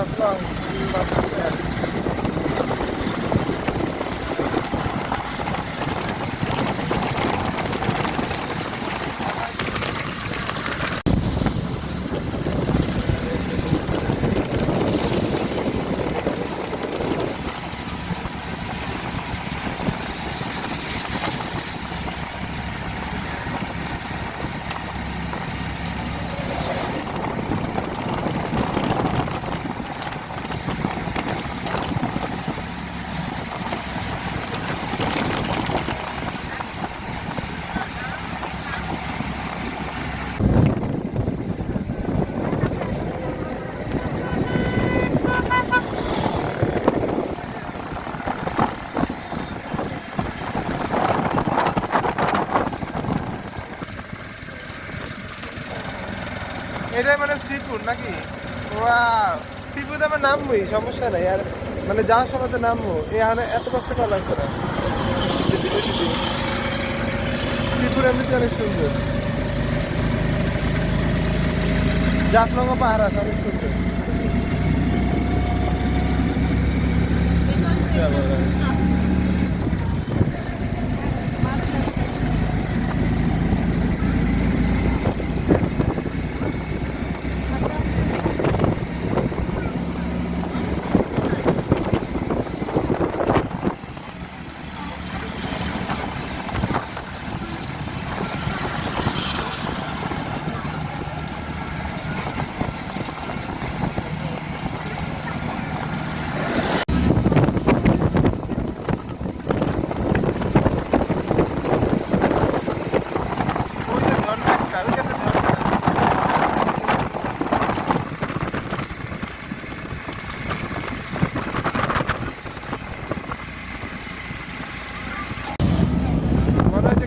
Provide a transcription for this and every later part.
জাফলং এটাই মানে শ্রীপুর নাকি? শ্রীপুরে আমার নামবই, সমস্যা নাই। আর মানে যাওয়ার সময় তো নামবো। এখানে এত কষ্ট করা লাগবে না শ্রীপুর এমনিতে অনেক সুন্দর। জাফলঙ্গা পাহাড় আছে, অনেক সুন্দর ওই যে ঝর্ণা একটা, ওই যে একটা ঝর্ণা। মনে হচ্ছে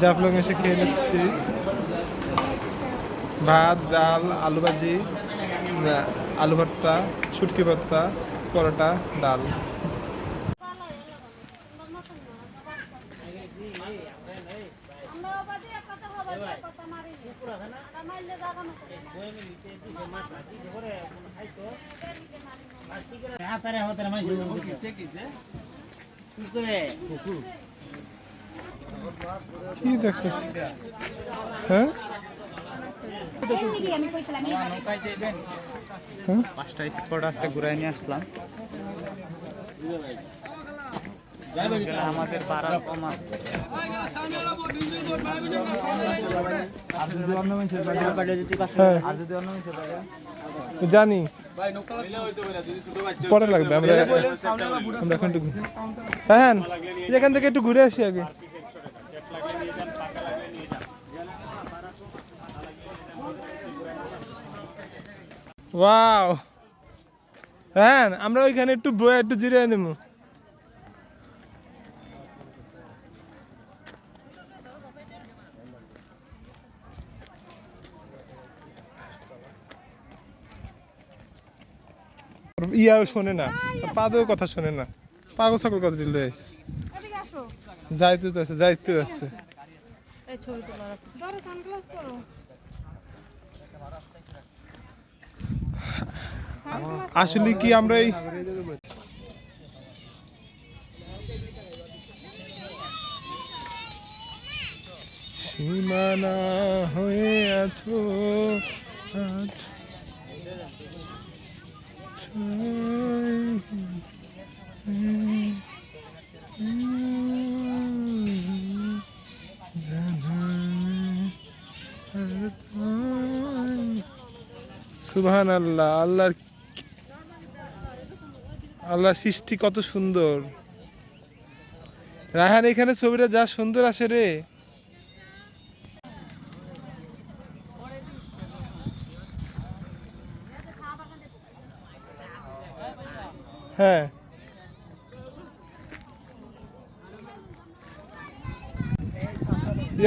জাফলং এসে খেয়ে নিচ্ছি। ভাত ডাল আলু ভাজি আলু ভর্তা শুটকি ভর্তা পরোটা ডাল। কি দেখতেছি হ্যাঁ আমি হ্যাঁ? পাঁচটা স্পট আছে ঘুরাই নিয়ে আসলাম। আমাদের পাড়ার কম আছে। হ্যাঁ। জানি। পরে লাগবে আমরা আমরা এখন একটু হ্যাঁ এখান থেকে একটু ঘুরে আসি আগে। ওয়াও হ্যাঁ আমরা ওইখানে একটু বয়ে একটু জিরে নেব। ইয়াও শোনে না পাদেও কথা শোনে না। পাগল ছাগল কথা দিল যাইতে তো আছে যাইতে আছে এই ছবি তোলা ধরো সানগ্লাস পরো আসলে কি আমরা এই সীমানা হয়ে আছো আজ সুবহান আল্লাহ আল্লাহর আল্লাহর সৃষ্টি কত সুন্দর। রায়হান, এখানে ছবিটা যা সুন্দর আসে রে। হ্যাঁ।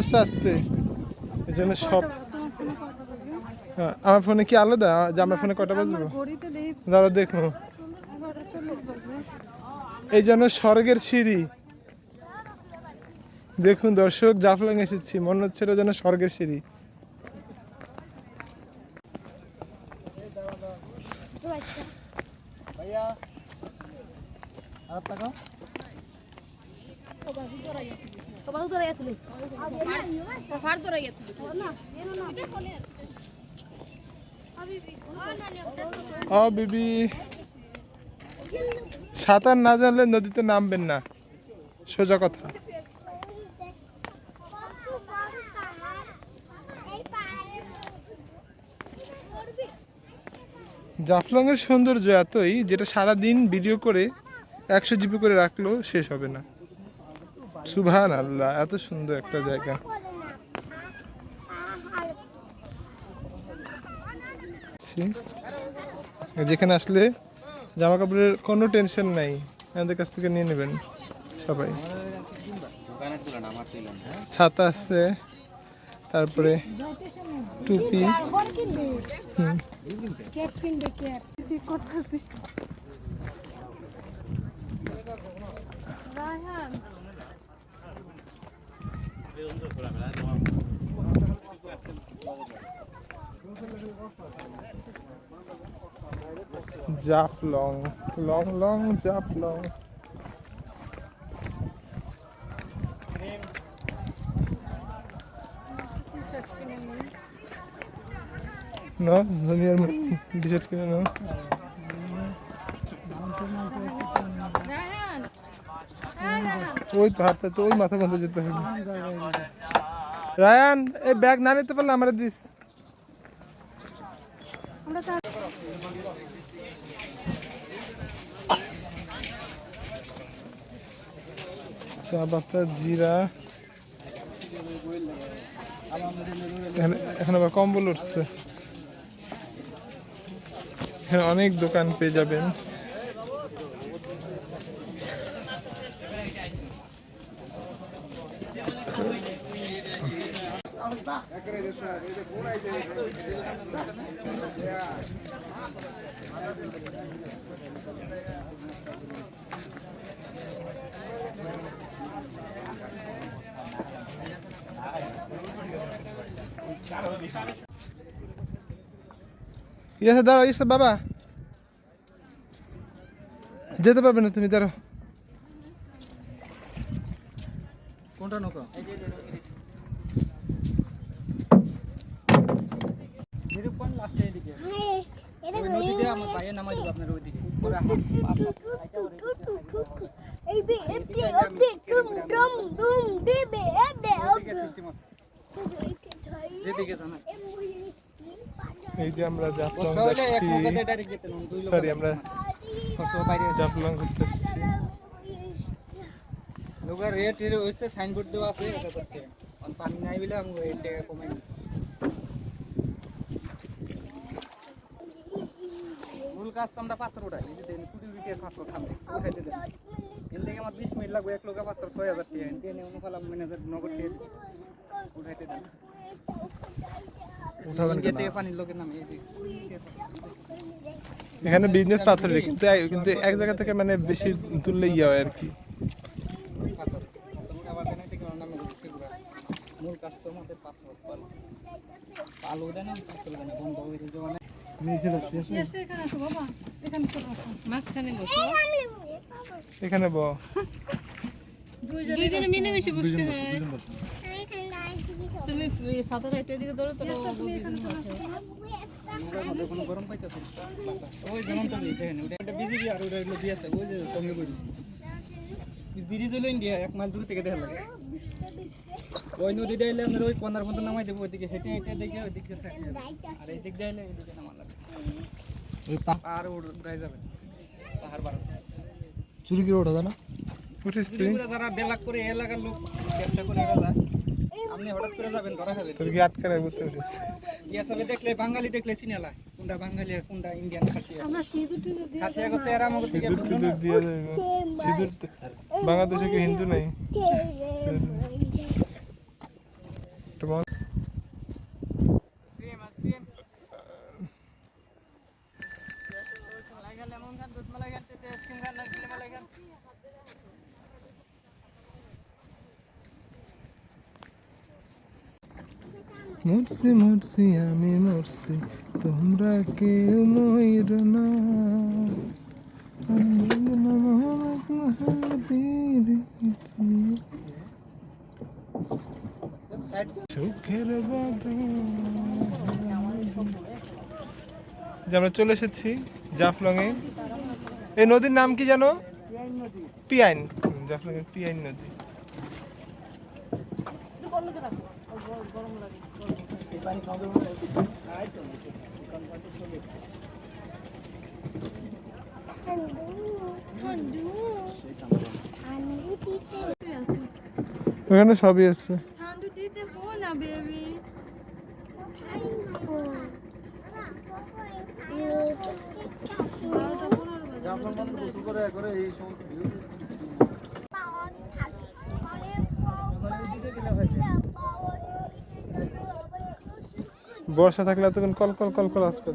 আস্তে আস্তে, এই জন্য সব আমার ফোনে কি আলাদা যে আমার ফোনে কটা বাজবো দাঁড়া দেখো এই জন্য স্বর্গের সিঁড়ি দেখুন দর্শক জাফলং এসেছি মনে হচ্ছে এটা যেন স্বর্গের সিঁড়ি ও বিবি। সাঁতার না জানলে নদীতে নামবেন না। সোজা কথা। জাফলং এর সৌন্দর্য এতই যেটা সারা দিন ভিডিও করে একশো জিবি করে রাখলেও শেষ হবে না। সুভান আল্লাহ এত সুন্দর একটা জায়গা। ছি। যেখানে আসলে জামা কাপড়ের কোনো টেনশন নাই আমাদের কাছ থেকে নিয়ে নেবেন সবাই ছাতা আছে, তারপরে টুপি। জাফলং লং লং নিই না দুনিয়ার টি শার্ট কিনে রায়হান ওই তো হাতে মাথা বন্ধ যেতে হবে রায়ান এই ব্যাগ না নিতে পারলে আমরা দিস আমরা চার চা পাতা জিরা এখানে আবার কম্বল উঠছে। এখানে অনেক দোকান পেয়ে যাবেন। ইয়েছে দাঁড়াও ইয়েছে বাবা। যেতে পারবে না তুমি দাঁড়াও। কোনটা নৌকা? লাস্টে নদীতে আমার বাইরে নামাই দেবো আপনার ওইদিকে। এই যে আমরা জাফলং যাচ্ছি। সরি আমরা জাফলং ঘুরতে এসেছি নৌকার রেট এর হইছে সাইনবোর্ড দেওয়া আছে এটা করতে আর পানি নাই বলে আমি রেট টাকা কমাই মূল কাজ তো আমরা পাথর উঠাই এই যে দেন কুড়ি উইকের পাথর সামনে উঠাইতে দেন। এর থেকে আমার বিশ মিনিট লাগবে এক লোকা ছয় হাজার টাকা দিয়ে নিয়ে অন্য ফালাম ম্যানেজার নগদ দিয়ে উঠাইতে দেন। উঠাবেন ইন্ডিয়া কেন? থেকে পানির লোকের নামে এই যে। এখানে বিজনেস পাথর কিন্তু কিন্তু এক জায়গা থেকে মানে বেশি তুললে ইয়ে হয় আর কি। মূল কাজ তো আমাদের পাথর পাল। আলু দেন পাথর দেন বন্ধ হয়ে যাবে মানে। এসে এখানে আসো বাবা। এখানে চলে আসো। মাঝখানে বসো। এখানে ব। দুইজনে মিলেমিশে বসতে হয়। তুমি সাঁতার হেঁটে দিকে ধরো তাহলে নৌকার মধ্যে কোনো গরম পাইতেছে? ওই যেমন তো দেখেন ওটা বিজিবি আর ওটা এগুলো দিয়ে ওই যে কমে করিস ব্রিজ হলো ইন্ডিয়া এক মাইল দূর থেকে দেখা লাগে। ওই নদীটা এলে ওই মতো নামাই দেবো ওইদিকে হেঁটে হেঁটে দেখে ওই দিকে থাকে। আর দিয়ে এলে এইদিকে নামা লাগে। ওই পাহাড় যাবে। পাহাড় বাড়ো চুরি করে ওঠা না? উঠিস যারা বেলাক করে এলাকার লোক ব্যবসা করে এরা আপনি হঠাৎ করে যাবেন ধরা খাবেন। তোর কি আটকে রাখব বুঝতে পেরেছি দেখলে বাঙালি দেখলে চিনালা কোনটা বাঙালি আর কোনটা ইন্ডিয়ান খাসিয়া আমরা সিঁদুর টিঁদুর দিয়ে খাসিয়া করছে এরা আমাকে থেকে সিঁদুর টিঁদুর দিয়ে সিঁদুর বাংলাদেশে কি হিন্দু নেই একটু বল। মরছি মরছি, আমি মরছি। তোমরা কেউ ময়ূর না। আমরা চলে এসেছি জাফলং এ এই নদীর নাম কি জানো পিয়াইন জাফলং এর পিয়াইন নদী। ওখানে সবই আছে। ঠান্ডু দিতে হো না বেবি গোসল করে করে এই সমস্ত বর্ষা থাকলে তখন কল কল কল কল আসবে